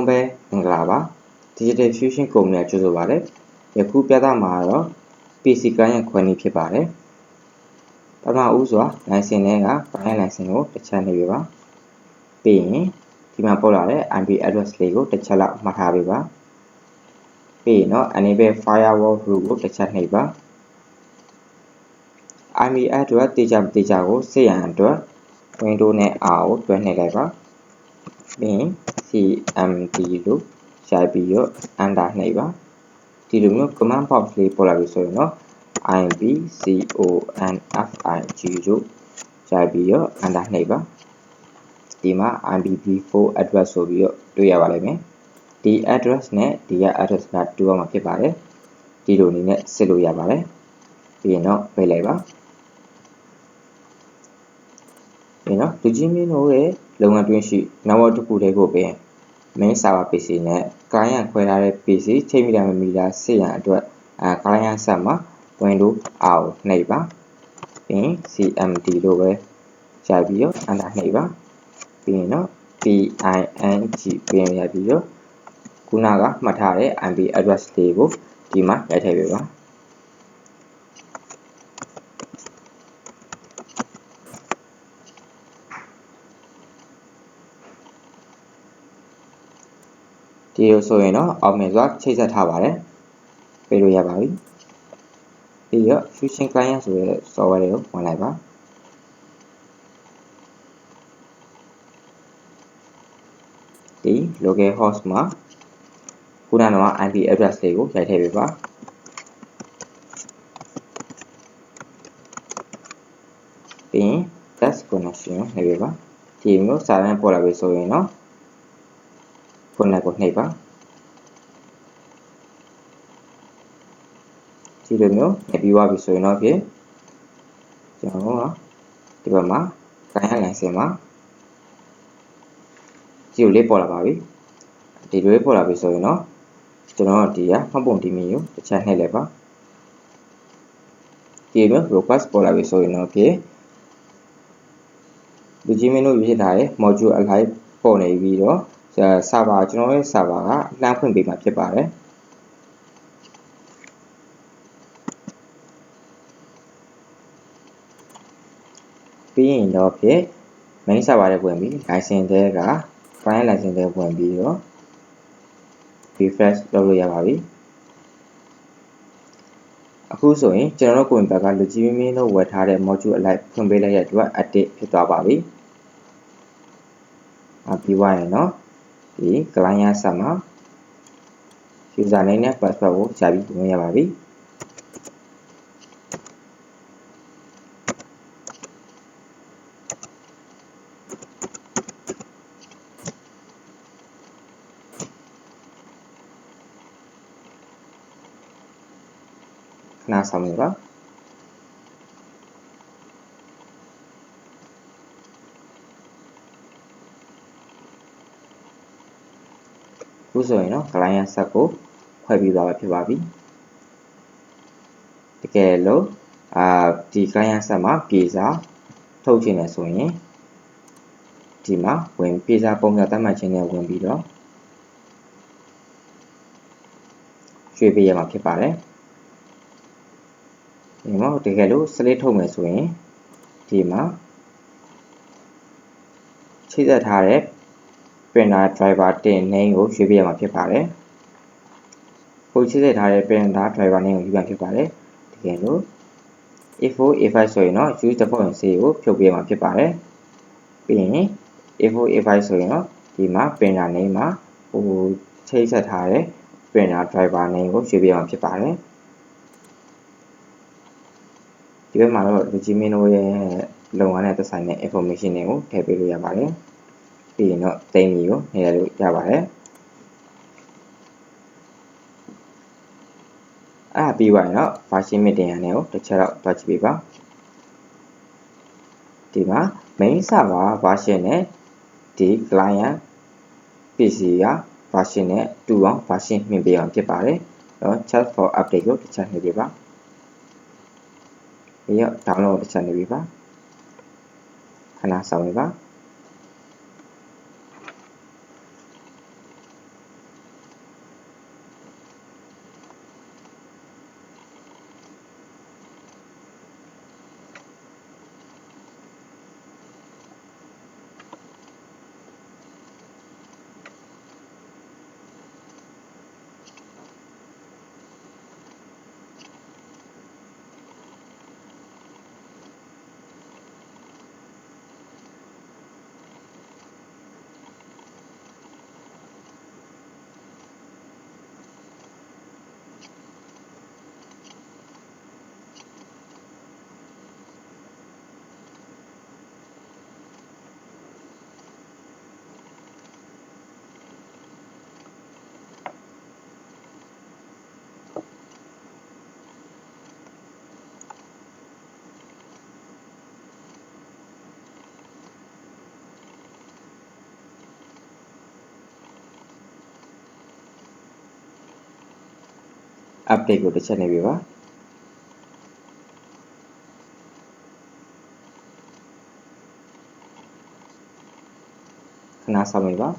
လုံးပဲမင်္ဂလာပါ Digital Fusion Company ကကြိုဆိုပါရစေယခုပြသမှာတော့ PC client ခွဲနည်းဖြစ်ပါတယ်ပထမဦးစွာ license တွေက client license ကိုတစ်ချက်နေပြပါပြီးရင်ဒီမှာပေါ်လာတဲ့ IP address လေးကိုတစ်ချက်လောက်မှတ်ထားပေးပါပြီးရင်တော့ enable firewall rule ကိုတစ်ချက်နှိပ်ပါ IP address တေချာမတေချာကိုစစ်ရန်အတွက် Windows နဲ့ R ကိုတွဲနှိပ်လိုက်ပါ ပြီးရင် CMD လို့ရိုက်ပြီးတော့ enter နှိပ်ပါဒီလိုမျိုး command box လေးပေါ်လာပြီဆိုရင်တော့ IBCONFIG လို့ရိုက်ပြီးတော့ enter နှိပ်ပါဒီမှာ IPv4 address ဆိုပြီးတော့တွေ့ရပါလိမ့်မယ်ဒီ address နဲ့ဒီက address ကတူအောင်မှာဖြစ်ပါတယ်ဒီလိုအနေနဲ့စစ်လို့ရပါတယ်ပြီးရင်တော့ပိတ်လိုက်ပါပြီးတော့ လူကြီးမင်းတို့ရဲ့လုပ်ငန်းတွင်းရှိ network တစ်ခုတည်းကိုပင် main server PC နဲ့ client ခွဲထားတဲ့ PC ချိန်မီတာမီတာစစ်ရန်အတွက်အဲ client ဆက်မှာ Windows R နှိပ်ပါပြီးရင် CMD လို့ပဲရိုက်ပြီးတော့ enter နှိပ်ပါပြီးရင်တော့ PING ပြင်ရပြီးတော့ခုနကမှတ်ထားတဲ့ IP address လေးကိုဒီမှာရိုက်ထည့်ပေးပါ ဒီလိုဆိုရင်တော့အောင်မြင်စွာချိတ်ဆက်ထားပါတယ်ပေးလို့ရပါပြီပြီးတော့ Fusion Client ဆိုတဲ့ software တွေကိုဝင်လိုက်ပါဒီ local host မှာခုနက IP address လေးကိုရိုက်ထည့်ပေးပါပြီးရင် test connection နေပေးပါဒီမျိုးစာတမ်းပေါ်လာပြီဆိုရင်တော့ ခုနကကိုနှိပ်ပါဒီလိုမျိုးနှိပ်ပြီးသွားပြီဆိုရင်တော့ဖြင့်ကျွန်တော်ကဒီဘက်မှာ client license မှာဒီလိုလေးပေါ်လာပါပြီဒီလိုလေးပေါ်လာပြီဆိုရင်တော့ကျွန်တော်ဒီကမှတ်ပုံဒီမီကိုတစ်ချက်နှိပ်လိုက်ပါဒီမျိုး request ပေါ်လာပြီဆိုရင်တော့ဖြင့်လူကြီးမင်းတို့ရွေးထားတဲ့ module align ပေါ်နေပြီးတော့ ဆာဗာကျွန်တော်ရဲ့ဆာဗာကလှမ်းဖွင့်ပေးမှာဖြစ်ပါတယ်ပြီးရင်တော့ဖြင့် main server ထဲဝင်ပြီး license ထဲက file license ထဲဝင်ပြီးတော့ refresh လုပ်လို့ရပါပြီအခုဆိုရင်ကျွန်တော်တို့ကိုယ်ဘက်ကလူကြီးမင်းမင်းတို့ဝယ်ထားတဲ့ module အလိုက်ဖွင့်ပေးလိုက်တဲ့အတွက် update ဖြစ်သွားပါပြီအပြီးသွားရင်တော့ဒီ client ဆက်မှာ user name နဲ့ password ကိုရှာပြီးဝင်ရပါပြီခဏဆောင်နေပါ ခုဆိုရင်တော့ client set ကိုဖွဲ့ပြီးသွားပြီဖြစ်ပါပြီတကယ်လို့အာဒီ client set မှာပြေစာထုတ်ချင်တယ်ဆိုရင်ဒီမှာဝင်ပြေစာပုံစံသတ်မှတ်ခြင်းနဲ့ဝင်ပြီးတော့ရွှေ့ပေးရမှာဖြစ်ပါတယ်ဒီမှာတကယ်လို့ select ထုတ်မယ်ဆိုရင်ဒီမှာချိတ်ဆက်ထားတဲ့ printer driver တင် name ကိုရွေးပြရမှာဖြစ်ပါတယ်။ကိုချိတ်ဆက်ထားတဲ့ printer driver name ကိုယူရဖြစ်ပါတယ်။တကယ်လို့ A4 A5 ဆိုရင်တော့ use default C ကိုဖြုတ်ပြရမှာဖြစ်ပါတယ်။ပြီးရင် A4 A5 ဆိုရင်တော့ဒီမှာ printer name မှာဟိုချိတ်ဆက်ထားတဲ့ printer driver name ကိုရွေးပြရမှာဖြစ်ပါတယ်။ဒီဘက်မှာတော့ Regimino ရဲ့လုပ်ငန်းနဲ့သက်ဆိုင်တဲ့ information တွေကိုထည့်ပေးလို့ရပါတယ်။ ပြီးရင်တော့တိမ်မီကိုနေရာလို့ရပါတယ်အဲ့ဒါပြီးသွားရင်တော့ version မြင့်တင်ရတဲ့ကိုတစ်ချက်တော့တွားကြည့်ပေးပါဒီမှာ main server version နဲ့ဒီ client PC က version နဲ့တူအောင် version မြင့်ပေးအောင်ဖြစ်ပါတယ်တော့ chat for update ကိုတစ်ချက်နှိပ်ပေးပါပြီးတော့ download တစ်ချက်နှိပ်ပေးပါခဏစောင့်နေပါ update ကိုတစ်ချက်နေပြီပါခဏဆောင်နေပါ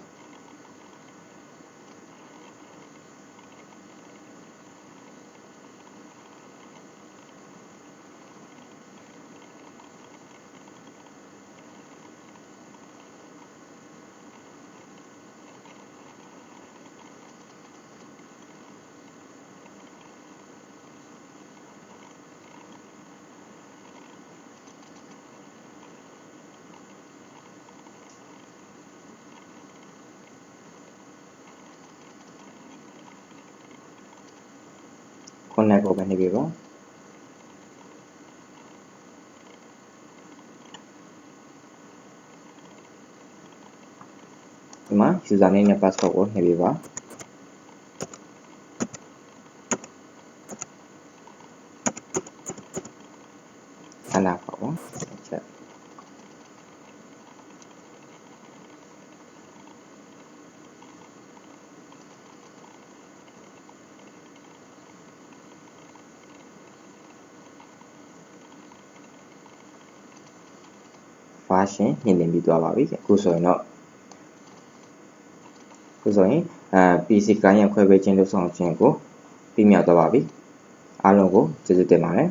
ခုနကကိုပဲနေပြီပါဒီမှာ username နဲ့ password ကိုနေပြီပါခဏပါပေါ့ချက် version ညှင့်တင်ပြီးသွားပါပြီအခုဆိုရင်တော့အခုဆိုရင်အဲ PC ကိုင်းရခွဲပေးခြင်းလို့ဆောင်ခြင်းကိုပြီးမြောက်သွားပါပြီအားလုံးကိုကျေးဇူးတင်ပါတယ်